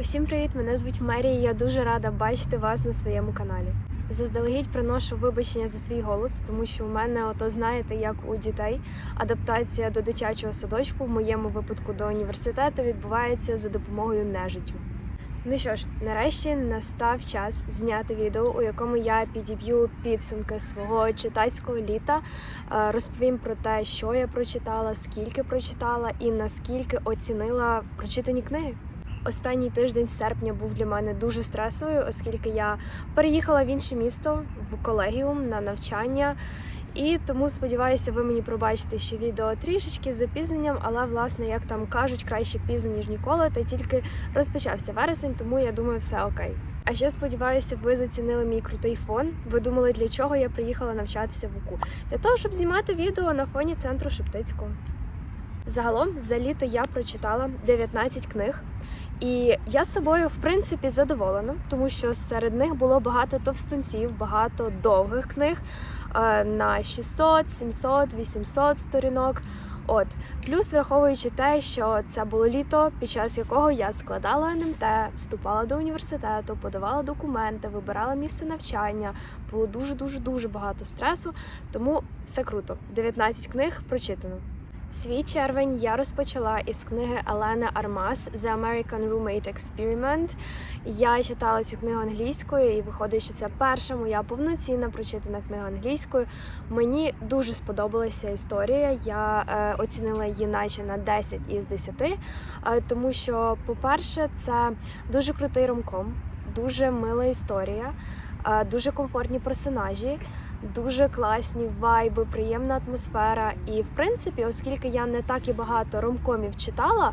Усім привіт! Мене звуть Мері. і Я дуже рада бачити вас на своєму каналі. Заздалегідь приношу вибачення за свій голос, тому що у мене, ото знаєте, як у дітей, адаптація до дитячого садочку, в моєму випадку до університету, відбувається за допомогою нежиттю. Ну що ж, нарешті настав час зняти відео, у якому я підіб'ю підсумки свого читацького літа, е, розповім про те, що я прочитала, скільки прочитала і наскільки оцінила прочитані книги. Останній тиждень серпня був для мене дуже стресовий, оскільки я переїхала в інше місто в колегіум на навчання. І тому сподіваюся, ви мені пробачите, що відео трішечки з запізненням, але власне, як там кажуть, краще пізно ніж ніколи. Та тільки розпочався вересень, тому я думаю, все окей. А ще сподіваюся, ви зацінили мій крутий фон. Ви думали, для чого я приїхала навчатися в УКУ? Для того, щоб знімати відео на фоні центру Шептицького. Загалом за літо я прочитала 19 книг, і я собою в принципі задоволена, тому що серед них було багато товстунців, багато довгих книг е, на 600, 700, 800 сторінок. От плюс враховуючи те, що це було літо, під час якого я складала НМТ, вступала до університету, подавала документи, вибирала місце навчання. Було дуже дуже дуже багато стресу, тому все круто. 19 книг прочитано. Свій червень я розпочала із книги Елени Армас The American Roommate Experiment. Я читала цю книгу англійською, і виходить, що це перша моя повноцінна прочитана книга англійською. Мені дуже сподобалася історія. Я е, оцінила її наче на 10 із 10, е, тому що, по-перше, це дуже крутий ромком, дуже мила історія, дуже комфортні персонажі. Дуже класні вайби, приємна атмосфера. І в принципі, оскільки я не так і багато ромкомів читала,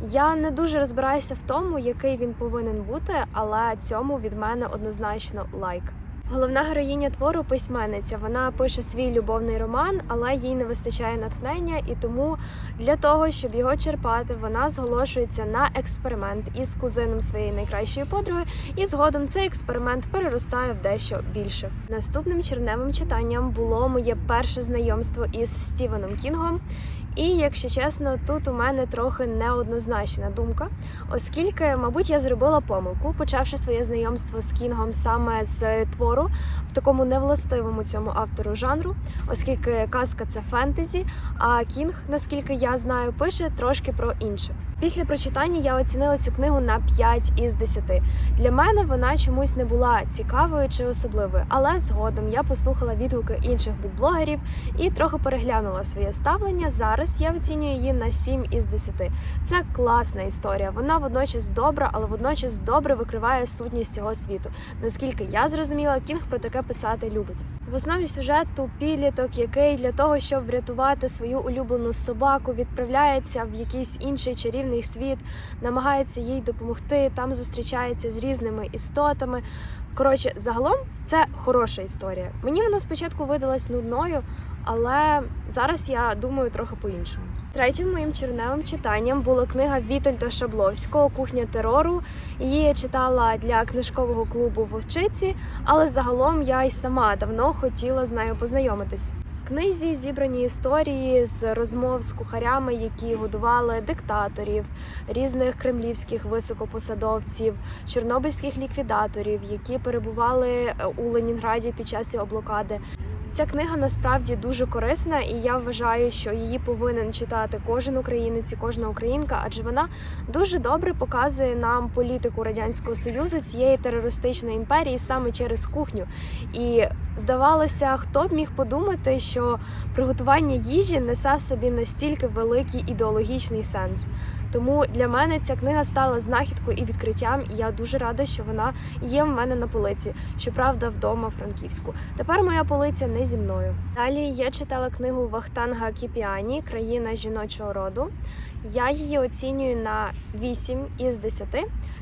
я не дуже розбираюся в тому, який він повинен бути, але цьому від мене однозначно лайк. Головна героїня твору письменниця. Вона пише свій любовний роман, але їй не вистачає натхнення, і тому для того, щоб його черпати, вона зголошується на експеримент із кузином своєї найкращої подруги, і згодом цей експеримент переростає в дещо більше. Наступним черневим читанням було моє перше знайомство із Стівеном Кінгом. І, якщо чесно, тут у мене трохи неоднозначна думка, оскільки, мабуть, я зробила помилку, почавши своє знайомство з Кінгом саме з твору в такому невластивому цьому автору жанру, оскільки казка це фентезі, а Кінг, наскільки я знаю, пише трошки про інше. Після прочитання я оцінила цю книгу на 5 із 10. Для мене вона чомусь не була цікавою чи особливою, але згодом я послухала відгуки інших букблогерів і трохи переглянула своє ставлення. Зараз я оцінюю її на 7 із 10. Це класна історія. Вона водночас добра, але водночас добре викриває сутність цього світу. Наскільки я зрозуміла, Кінг про таке писати любить. В основі сюжету підліток, який для того, щоб врятувати свою улюблену собаку, відправляється в якийсь інший чарівний світ, намагається їй допомогти. Там зустрічається з різними істотами. Коротше, загалом це хороша історія. Мені вона спочатку видалась нудною, але зараз я думаю трохи по-іншому. Третім моїм черневим читанням була книга Вітольда Шабловського Кухня терору. Її я читала для книжкового клубу Вовчиці, але загалом я й сама давно хотіла з нею познайомитись. В книзі зібрані історії з розмов з кухарями, які годували диктаторів, різних кремлівських високопосадовців, чорнобильських ліквідаторів, які перебували е, у Ленінграді під час його блокади. Ця книга насправді дуже корисна, і я вважаю, що її повинен читати кожен українець і кожна українка, адже вона дуже добре показує нам політику радянського союзу цієї терористичної імперії саме через кухню. І здавалося, хто б міг подумати, що приготування їжі несе в собі настільки великий ідеологічний сенс. Тому для мене ця книга стала знахідкою і відкриттям, і я дуже рада, що вона є в мене на полиці. Щоправда, вдома Франківську. Тепер моя полиця не зі мною. Далі я читала книгу Вахтанга Кіпіані Країна жіночого роду. Я її оцінюю на 8 із 10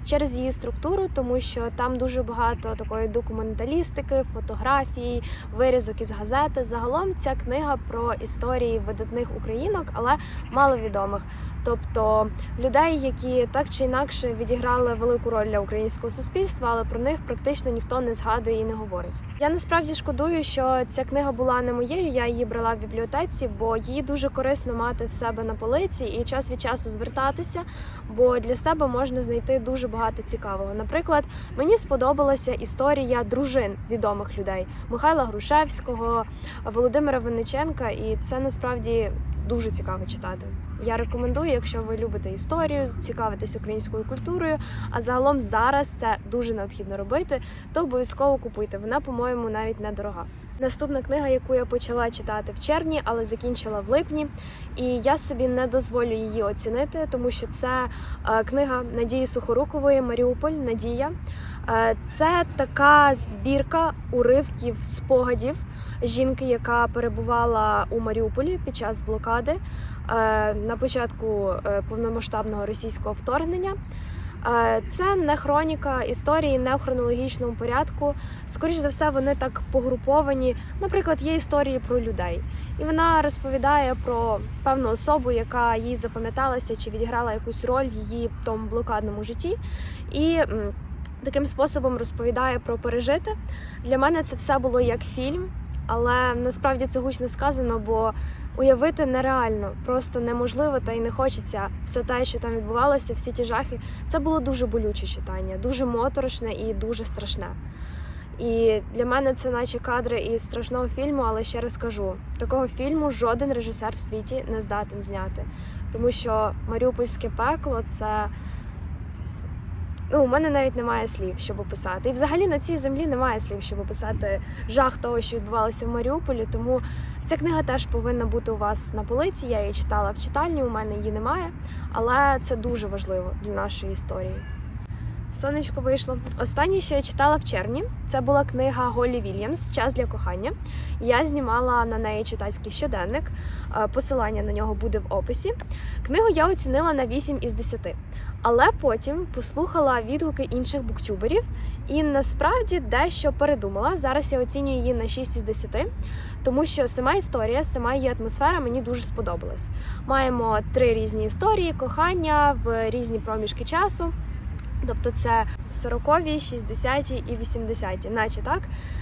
через її структуру, тому що там дуже багато такої документалістики, фотографій, вирізок із газети. Загалом ця книга про історії видатних українок, але маловідомих. Тобто людей, які так чи інакше відіграли велику роль для українського суспільства, але про них практично ніхто не згадує і не говорить. Я насправді шкодую, що ця книга була не моєю. Я її брала в бібліотеці, бо її дуже корисно мати в себе на полиці і час від часу звертатися, бо для себе можна знайти дуже багато цікавого. Наприклад, мені сподобалася історія дружин відомих людей Михайла Грушевського, Володимира Винниченка, і це насправді дуже цікаво читати. Я рекомендую, якщо ви любите історію, цікавитесь українською культурою. А загалом зараз це дуже необхідно робити, то обов'язково купуйте. Вона, по-моєму, навіть недорога. Наступна книга, яку я почала читати в червні, але закінчила в липні, і я собі не дозволю її оцінити, тому що це е, книга Надії Сухорукової Маріуполь Надія. Е, Це така збірка уривків спогадів жінки, яка перебувала у Маріуполі під час блокади е, на початку повномасштабного російського вторгнення. Е, Це не хроніка історії, не в хронологічному порядку. Скоріш за все, вони так погруповані. Наприклад, є історії про людей, і вона розповідає про певну особу, яка їй запам'яталася чи відіграла якусь роль в її тому блокадному житті. І таким способом розповідає про пережити. Для мене це все було як фільм, але насправді це гучно сказано, бо уявити нереально, просто неможливо та й не хочеться все те, що там відбувалося, всі ті жахи. Це було дуже болюче читання, дуже моторошне і дуже страшне. І для мене це наче кадри із страшного фільму, але ще раз кажу, такого фільму жоден режисер в світі не здатен зняти. Тому що Маріупольське пекло це. Ну, у мене навіть немає слів, щоб описати. І взагалі на цій землі немає слів, щоб описати жах того, що відбувалося в Маріуполі. Тому ця книга теж повинна бути у вас на полиці. Я її читала в читальні, у мене її немає, але це дуже важливо для нашої історії. Сонечко вийшло. Останнє, що я читала в червні, це була книга Голі Вільямс Час для кохання. Я знімала на неї читацький щоденник. Е, Посилання на нього буде в описі. Книгу я оцінила на 8 із 10. Але потім послухала відгуки інших буктюберів і насправді дещо передумала. Зараз я оцінюю її на 6 із 10, тому що сама історія, сама її атмосфера мені дуже сподобалась. Маємо три різні історії, кохання в різні проміжки часу. Тобто це 40-ві, 60-ті і 80-ті, наче так.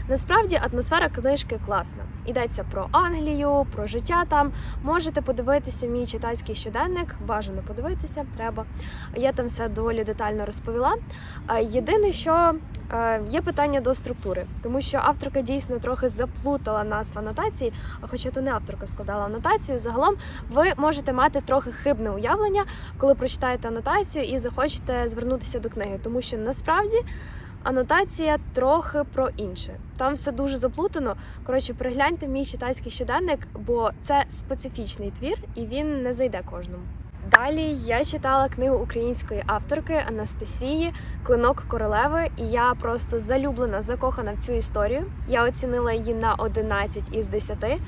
Насправді атмосфера книжки класна. Йдеться про Англію, про життя там. Можете подивитися мій читацький щоденник, бажано подивитися, треба. Я там все доволі детально розповіла. Е, Єдине, що е, є питання до структури, тому що авторка дійсно трохи заплутала нас в анотації, хоча то не авторка складала анотацію. Загалом ви можете мати трохи хибне уявлення, коли прочитаєте анотацію і захочете звернутися до книги, тому що насправді. Анотація трохи про інше. Там все дуже заплутано. Коротше, перегляньте мій читацький щоденник, бо це специфічний твір і він не зайде кожному. Далі я читала книгу української авторки Анастасії Клинок королеви, і я просто залюблена, закохана в цю історію. Я оцінила її на 11 із 10.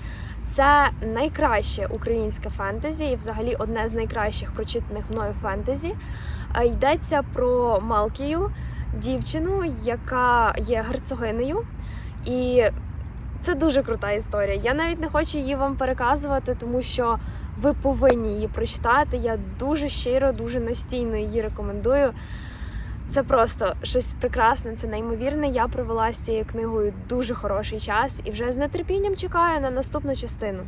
Це найкраще українське фентезі, і взагалі одне з найкращих прочитаних мною фентезі. Е, Йдеться про Малкію, дівчину, яка є герцогинею. І це дуже крута історія. Я навіть не хочу її вам переказувати, тому що ви повинні її прочитати. Я дуже щиро, дуже настійно її рекомендую. Це просто щось прекрасне, це неймовірне. Я провела з цією книгою дуже хороший час і вже з нетерпінням чекаю на наступну частину.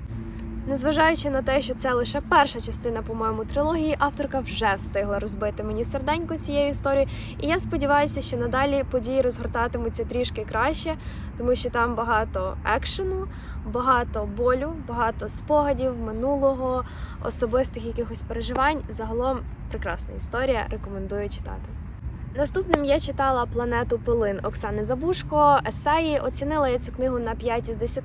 Незважаючи на те, що це лише перша частина, по-моєму, трилогії, авторка вже встигла розбити мені серденько цією історією. І я сподіваюся, що надалі події розгортатимуться трішки краще, тому що там багато екшену, багато болю, багато спогадів минулого, особистих якихось переживань. Загалом прекрасна історія. Рекомендую читати. Наступним я читала планету Пилин Оксани Забушко. Есеї оцінила я цю книгу на 5 із 10,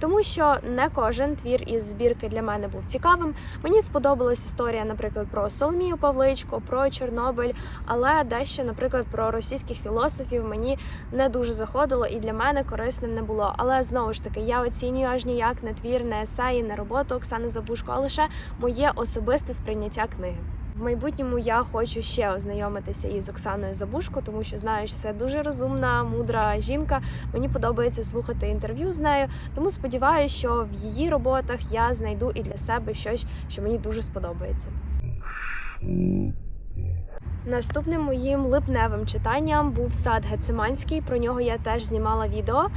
тому що не кожен твір із збірки для мене був цікавим. Мені сподобалась історія, наприклад, про Соломію Павличко, про Чорнобиль, але дещо, наприклад, про російських філософів мені не дуже заходило і для мене корисним не було. Але знову ж таки, я оцінюю аж ніяк не твір, не есеї, не роботу Оксани Забушко, а лише моє особисте сприйняття книги. В майбутньому я хочу ще ознайомитися із Оксаною Забушко, тому що знаю, що це дуже розумна, мудра жінка. Мені подобається слухати інтерв'ю з нею. Тому сподіваюся, що в її роботах я знайду і для себе щось, що мені дуже сподобається. Наступним моїм липневим читанням був сад Гециманський. Про нього я теж знімала відео.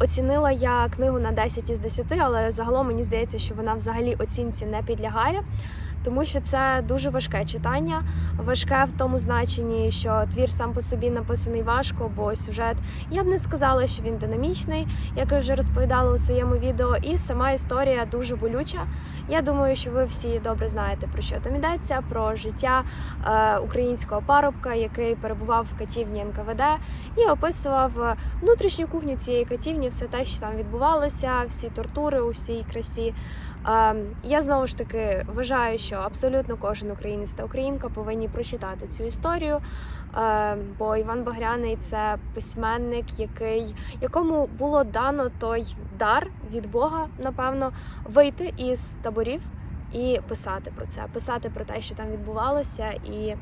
Оцінила я книгу на 10 із 10, але загалом мені здається, що вона взагалі оцінці не підлягає. Тому що це дуже важке читання, важке в тому значенні, що твір сам по собі написаний важко, бо сюжет я б не сказала, що він динамічний, як я вже розповідала у своєму відео, і сама історія дуже болюча. Я думаю, що ви всі добре знаєте про що там йдеться, про життя е, українського парубка, який перебував в катівні НКВД і описував внутрішню кухню цієї катівні, все те, що там відбувалося, всі тортури у всій красі. Е, Я знову ж таки вважаю, що абсолютно кожен українець та українка повинні прочитати цю історію. Е, Бо Іван Багряний це письменник, який якому було дано той дар від Бога, напевно, вийти із таборів і писати про це, писати про те, що там відбувалося, і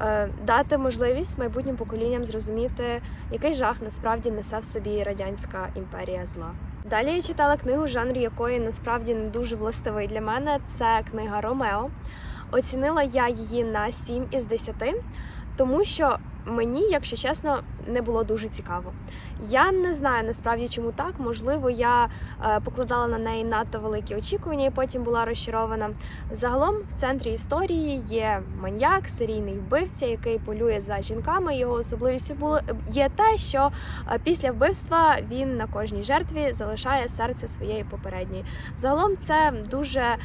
е, дати можливість майбутнім поколінням зрозуміти, який жах насправді несе в собі радянська імперія зла. Далі я читала книгу, жанр якої насправді не дуже властивий для мене. Це книга Ромео. Оцінила я її на 7 із 10, тому що мені, якщо чесно, не було дуже цікаво. Я не знаю насправді, чому так. Можливо, я е, покладала на неї надто великі очікування і потім була розчарована. Загалом в центрі історії є маньяк, серійний вбивця, який полює за жінками. Його особливістю було є те, що е, після вбивства він на кожній жертві залишає серце своєї попередньої. Загалом це дуже е,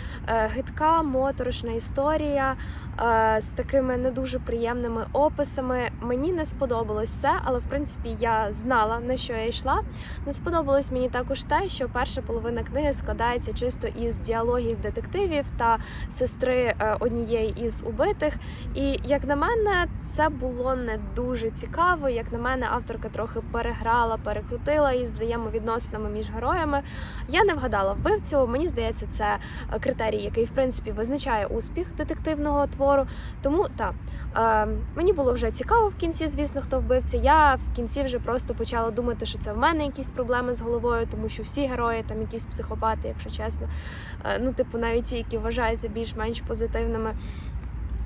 гидка, моторошна історія з такими не дуже приємними описами. Мені не сподобалось це, але в принципі я знала на що я йшла. Не сподобалось мені також те, що перша половина книги складається чисто із діалогів детективів та сестри е, однієї із убитих. І як на мене, це було не дуже цікаво. Як на мене, авторка трохи переграла, перекрутила із взаємовідносинами між героями. Я не вгадала вбивцю. Мені здається, це е, критерій, який в принципі визначає успіх детективного твору. Тому так, е, мені було вже цікаво в кінці, звісно, хто вбивця. Я в кінці вже просто почала думати, що це в мене якісь проблеми з головою, тому що всі герої там якісь психопати, якщо чесно. Е, Ну, типу, навіть ті, які вважаються більш-менш позитивними.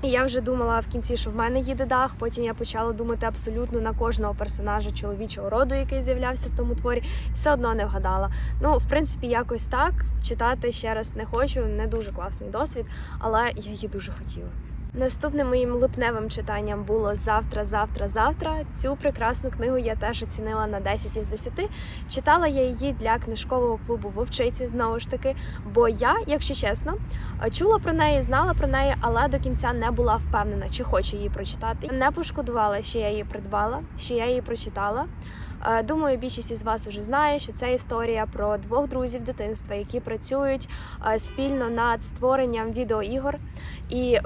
І я вже думала в кінці, що в мене їде дах. Потім я почала думати абсолютно на кожного персонажа чоловічого роду, який з'являвся в тому творі. Все одно не вгадала. Ну, в принципі, якось так читати ще раз не хочу. Не дуже класний досвід, але я її дуже хотіла. Наступним моїм липневим читанням було завтра, завтра, завтра. Цю прекрасну книгу я теж оцінила на 10 із 10. Читала я її для книжкового клубу Вовчиці знову ж таки. Бо я, якщо чесно, чула про неї, знала про неї, але до кінця не була впевнена, чи хочу її прочитати. Не пошкодувала, що я її придбала, що я її прочитала. Е, Думаю, більшість із вас уже знає, що це історія про двох друзів дитинства, які працюють е, спільно над створенням відеоігор. І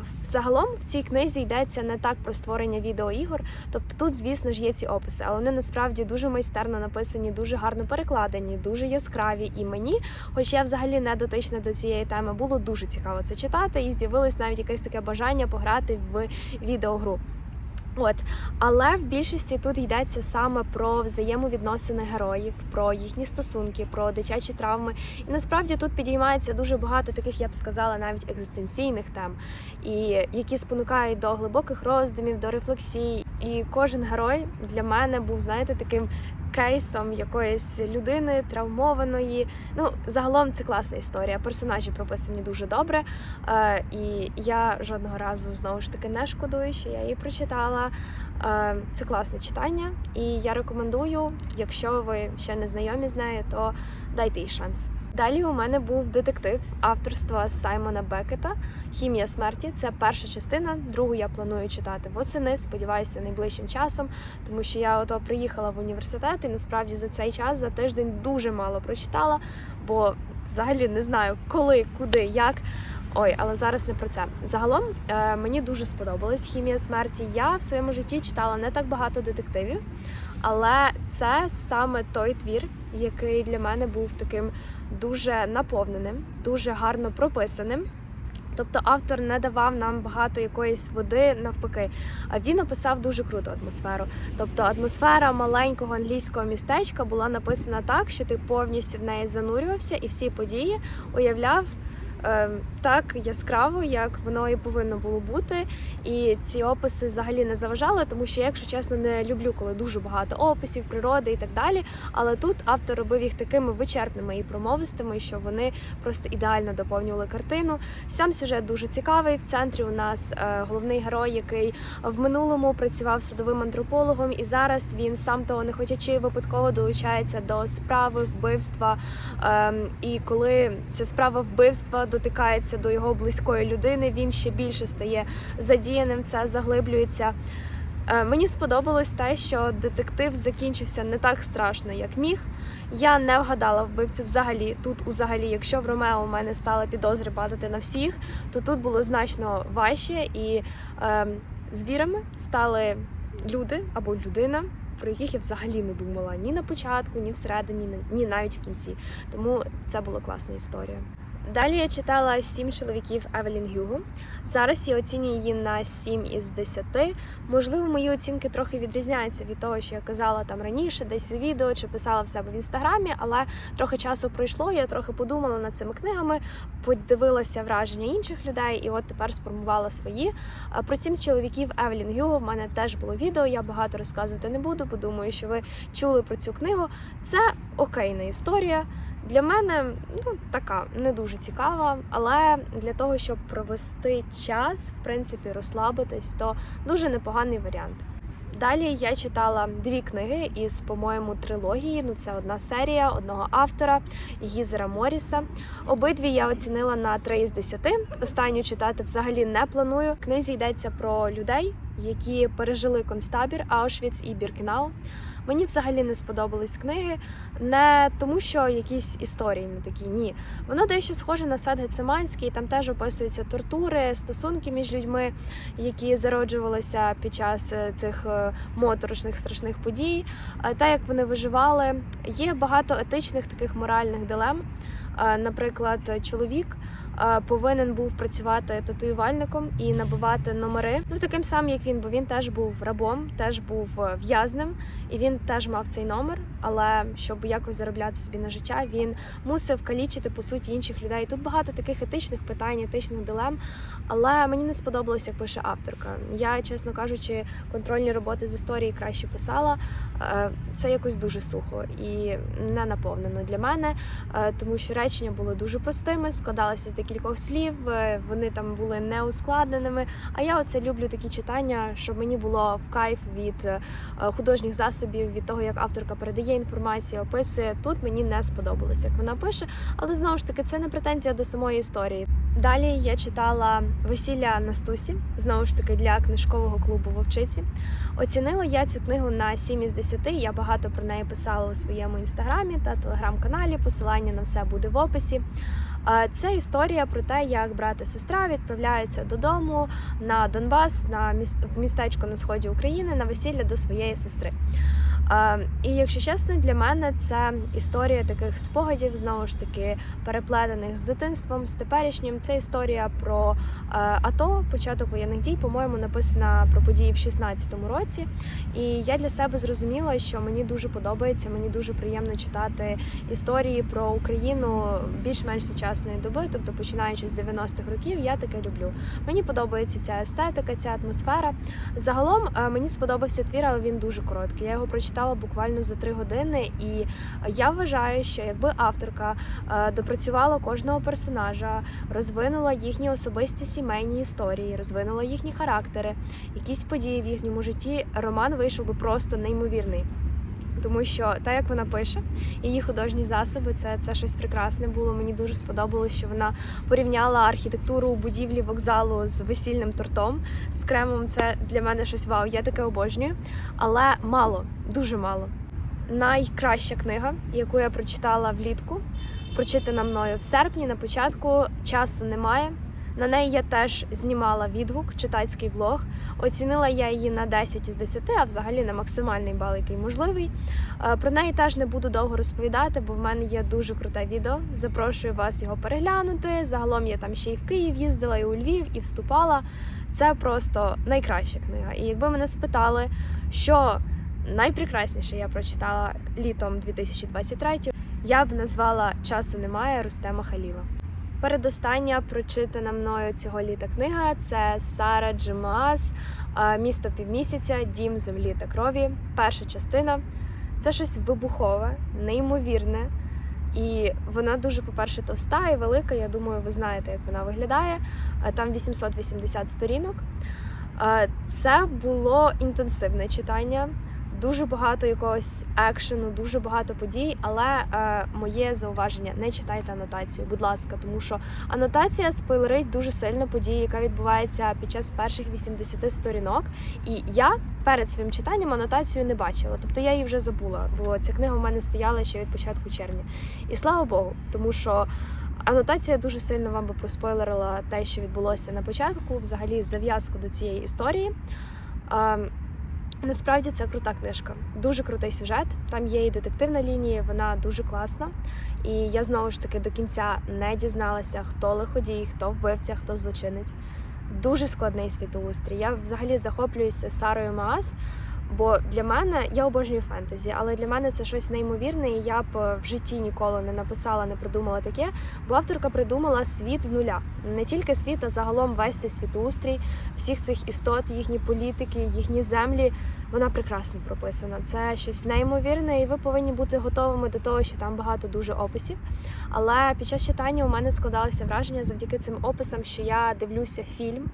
загалом в цій книзі йдеться не так про створення відеоігор. Тобто тут, звісно ж, є ці описи, але вони насправді дуже майстерно написані, дуже гарно перекладені, дуже яскраві. І мені, хоч я взагалі не дотична до цієї теми, було дуже цікаво це читати, і з'явилось навіть якесь таке бажання пограти в відеогру. От, але в більшості тут йдеться саме про взаємовідносини героїв, про їхні стосунки, про дитячі травми. І насправді тут підіймається дуже багато таких, я б сказала, навіть екзистенційних тем, і які спонукають до глибоких роздумів, до рефлексій. І кожен герой для мене був, знаєте, таким кейсом якоїсь людини травмованої. Ну, загалом це класна історія. Персонажі прописані дуже добре. Е, і я жодного разу знову ж таки не шкодую, що я її прочитала. Е, це класне читання, і я рекомендую, якщо ви ще не знайомі з нею, то дайте їй шанс. Далі у мене був детектив авторства Саймона Бекета Хімія смерті. Це перша частина. Другу я планую читати восени. Сподіваюся, найближчим часом, тому що я ото приїхала в університет і насправді за цей час за тиждень дуже мало прочитала, бо взагалі не знаю коли, куди, як. Ой, але зараз не про це. Загалом е, мені дуже сподобалась хімія смерті. Я в своєму житті читала не так багато детективів, але це саме той твір, який для мене був таким дуже наповненим, дуже гарно прописаним. Тобто автор не давав нам багато якоїсь води навпаки. А він описав дуже круту атмосферу. Тобто атмосфера маленького англійського містечка була написана так, що ти повністю в неї занурювався і всі події уявляв так яскраво, як воно і повинно було бути. І ці описи взагалі не заважали, тому що якщо чесно, не люблю, коли дуже багато описів, природи і так далі. Але тут автор робив їх такими вичерпними і промовистими, що вони просто ідеально доповнювали картину. Сам сюжет дуже цікавий. В центрі у нас е, головний герой, який в минулому працював садовим антропологом, і зараз він сам того не хотячи випадково долучається до справи вбивства. Ем, і коли ця справа вбивства дотикається до його близької людини, він ще більше стає задіяним. Це заглиблюється. Е, Мені сподобалось те, що детектив закінчився не так страшно, як міг. Я не вгадала вбивцю взагалі. Тут, взагалі, якщо в Ромео у мене стали підозри падати на всіх, то тут було значно важче, і е, звірами стали люди або людина, про яких я взагалі не думала ні на початку, ні всередині, ні навіть в кінці. Тому це була класна історія. Далі я читала сім чоловіків Евелін Гюго. Зараз я оцінюю її на 7 із 10. Можливо, мої оцінки трохи відрізняються від того, що я казала там раніше, десь у відео чи писала в себе в інстаграмі, але трохи часу пройшло. Я трохи подумала над цими книгами, подивилася враження інших людей, і от тепер сформувала свої. Про сім чоловіків Евелін Гюго в мене теж було відео. Я багато розказувати не буду, бо думаю, що ви чули про цю книгу. Це окейна історія. Для мене ну така не дуже цікава, але для того, щоб провести час, в принципі, розслабитись, то дуже непоганий варіант. Далі я читала дві книги із, по-моєму, трилогії. Ну, це одна серія одного автора Гізера Моріса. Обидві я оцінила на 3 із 10. Останню читати взагалі не планую. В книзі йдеться про людей, які пережили концтабір Аушвіц і Біркенау. Мені взагалі не сподобались книги, не тому, що якісь історії не такі. Ні, воно дещо схоже на сад Гециманський. Там теж описуються тортури, стосунки між людьми, які зароджувалися під час е, цих е, моторошних страшних подій. Е, Та як вони виживали, є багато етичних таких моральних дилем. Наприклад, чоловік повинен був працювати татуювальником і набивати номери. Ну таким самим, як він, бо він теж був рабом, теж був е, в'язнем, і він теж мав цей номер. Але щоб якось заробляти собі на життя, він мусив калічити по суті інших людей. Тут багато таких етичних питань, етичних дилем. Але мені не сподобалось, як пише авторка. Я, чесно кажучи, контрольні роботи з історії краще писала. Е, Це якось дуже сухо і не наповнено для мене, е, тому що речення були дуже простими, складалися з декількох слів. е, Вони там були неускладненими. А я оце люблю такі читання, щоб мені було в кайф від е, художніх засобів, від того, як авторка передає інформацію, описує. Тут мені не сподобалося, як вона пише, але знову ж таки це не претензія до самої історії. Далі я читала весілля Настусі, знову ж таки для книжкового клубу Вовчиці. Оцінила я цю книгу на 7 із 10. Я багато про неї писала у своєму інстаграмі та телеграм-каналі. Посилання на все буде в описі. Це історія про те, як брат і сестра відправляються додому на Донбас, на міс- в містечко на сході України на весілля до своєї сестри. І якщо чесно, для мене це історія таких спогадів, знову ж таки, переплетених з дитинством, з теперішнім. Це історія про е, АТО, початок воєнних дій, по-моєму, написана про події в 16-му році. І я для себе зрозуміла, що мені дуже подобається, мені дуже приємно читати історії про Україну більш-менш сучасної доби, тобто починаючи з 90-х років, я таке люблю. Мені подобається ця естетика, ця атмосфера. Загалом е, мені сподобався твір, але він дуже короткий. Я його прочитала буквально за три години, і я вважаю, що якби авторка е, допрацювала кожного персонажа, розвинула їхні особисті сімейні історії, розвинула їхні характери, якісь події в їхньому житті, роман вийшов би просто неймовірний. Тому що та як вона пише, її художні засоби це, це щось прекрасне було. Мені дуже сподобалось, що вона порівняла архітектуру будівлі вокзалу з весільним тортом з кремом. Це для мене щось вау. Я таке обожнюю, але мало, дуже мало. Найкраща книга, яку я прочитала влітку, прочитана мною в серпні. На початку часу немає. На неї я теж знімала відгук, читацький влог. Оцінила я її на 10 із 10, а взагалі на максимальний бал, який можливий. Е, Про неї теж не буду довго розповідати, бо в мене є дуже круте відео. Запрошую вас його переглянути. Загалом я там ще й в Київ їздила, і у Львів, і вступала. Це просто найкраща книга. І якби мене спитали, що найпрекрасніше я прочитала літом 2023, я б назвала Часу немає Рустема Халіла. Передостання прочитана мною цього літа книга це Сара Джемаас е, Місто півмісяця, Дім землі та крові. Перша частина. Це щось вибухове, неймовірне. І вона дуже, по-перше, товста і велика. Я думаю, ви знаєте, як вона виглядає. Е, Там 880 сторінок. Е, Це було інтенсивне читання, дуже багато якогось екшену, дуже багато подій. Але е, моє зауваження не читайте анотацію, будь ласка, тому що анотація спойлерить дуже сильно події, яка відбувається під час перших 80 сторінок. І я перед своїм читанням анотацію не бачила. Тобто я її вже забула, бо ця книга в мене стояла ще від початку червня. І слава Богу, тому що. Анотація дуже сильно вам би проспойлерила те, що відбулося на початку, взагалі зав'язку до цієї історії. Насправді це крута книжка, дуже крутий сюжет. Там є і детективна лінія, вона дуже класна. І я знову ж таки до кінця не дізналася, хто лиходій, хто вбивця, хто злочинець. Дуже складний світоустрій. Я взагалі захоплююся Сарою Маас, бо для мене я обожнюю фентезі, але для мене це щось неймовірне, і я б е, в житті ніколи не написала, не придумала таке. Бо авторка придумала світ з нуля. Не тільки світ, а загалом весь цей світоустрій, всіх цих істот, їхні політики, їхні землі. Вона прекрасно прописана. Це щось неймовірне, і ви повинні бути готовими до того, що там багато дуже описів. Але під час читання у мене складалося враження завдяки цим описам, що я дивлюся фільм,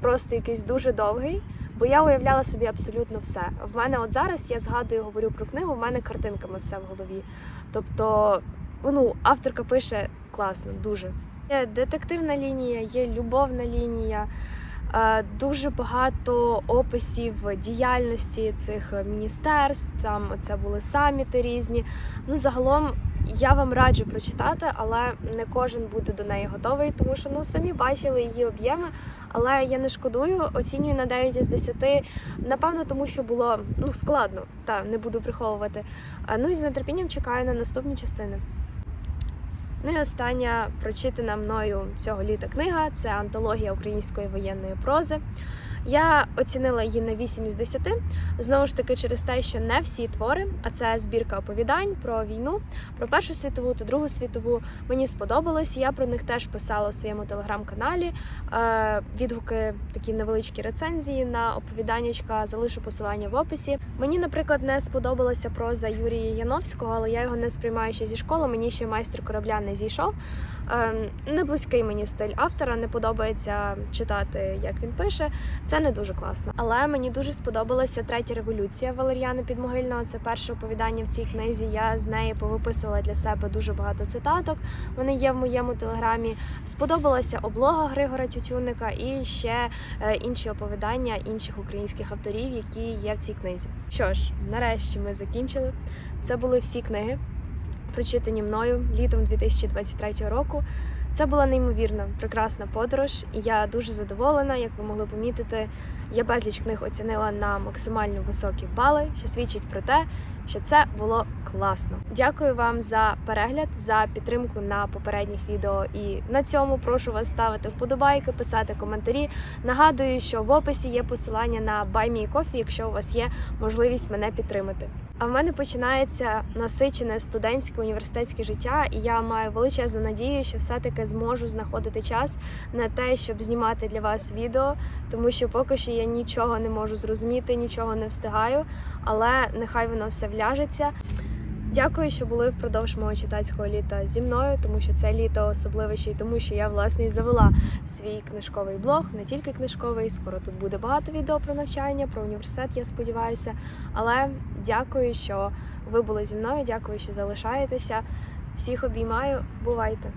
просто якийсь дуже довгий. Бо я уявляла собі абсолютно все. В мене от зараз я згадую, говорю про книгу, в мене картинками все в голові. Тобто, ну, авторка пише класно, дуже. Є детективна лінія, є любовна лінія. Е, Дуже багато описів діяльності цих міністерств. Там це були саміти різні. Ну, загалом я вам раджу прочитати, але не кожен буде до неї готовий, тому що ну самі бачили її об'єми. Але я не шкодую, оцінюю на 9 із 10. Напевно, тому що було ну складно, та не буду приховувати. Ну і з нетерпінням чекаю на наступні частини. Ну і остання прочитана мною цього літа книга це антологія української воєнної прози. Я оцінила її на 8 із 10, знову ж таки через те, що не всі твори, а це збірка оповідань про війну, про Першу світову та Другу світову. Мені сподобалось. Я про них теж писала у своєму телеграм-каналі. Е, відгуки, такі невеличкі рецензії на оповіданнячка, залишу посилання в описі. Мені, наприклад, не сподобалася проза Юрія Яновського, але я його не сприймаю ще зі школи. Мені ще майстер корабля не зійшов. Е, не близький мені стиль автора, не подобається читати, як він пише. Це не дуже класно. Але мені дуже сподобалася третя революція Валеріана Підмогильного. Це перше оповідання в цій книзі. Я з неї повиписувала для себе дуже багато цитаток. Вони є в моєму телеграмі. Сподобалася облога Григора Тютюнника і ще е, інші оповідання інших українських авторів, які є в цій книзі. Що ж, нарешті ми закінчили. Це були всі книги, прочитані мною літом 2023 року. Це була неймовірна, прекрасна подорож, і я дуже задоволена, як ви могли помітити. Я безліч книг оцінила на максимально високі бали, що свідчить про те, що це було класно. Дякую вам за перегляд, за підтримку на попередніх відео. І на цьому прошу вас ставити вподобайки, писати коментарі. Нагадую, що в описі є посилання на Buy Me Coffee, якщо у вас є можливість мене підтримати. А в мене починається насичене студентське університетське життя, і я маю величезну надію, що все-таки зможу знаходити час на те, щоб знімати для вас відео, тому що поки що я нічого не можу зрозуміти, нічого не встигаю, але нехай воно все вляжеться. Дякую, що були впродовж мого читацького літа зі мною, тому що це літо особливе ще й тому, що я власне і завела свій книжковий блог, не тільки книжковий. Скоро тут буде багато відео про навчання, про університет, я сподіваюся. Але дякую, що ви були зі мною. Дякую, що залишаєтеся. Всіх обіймаю. Бувайте!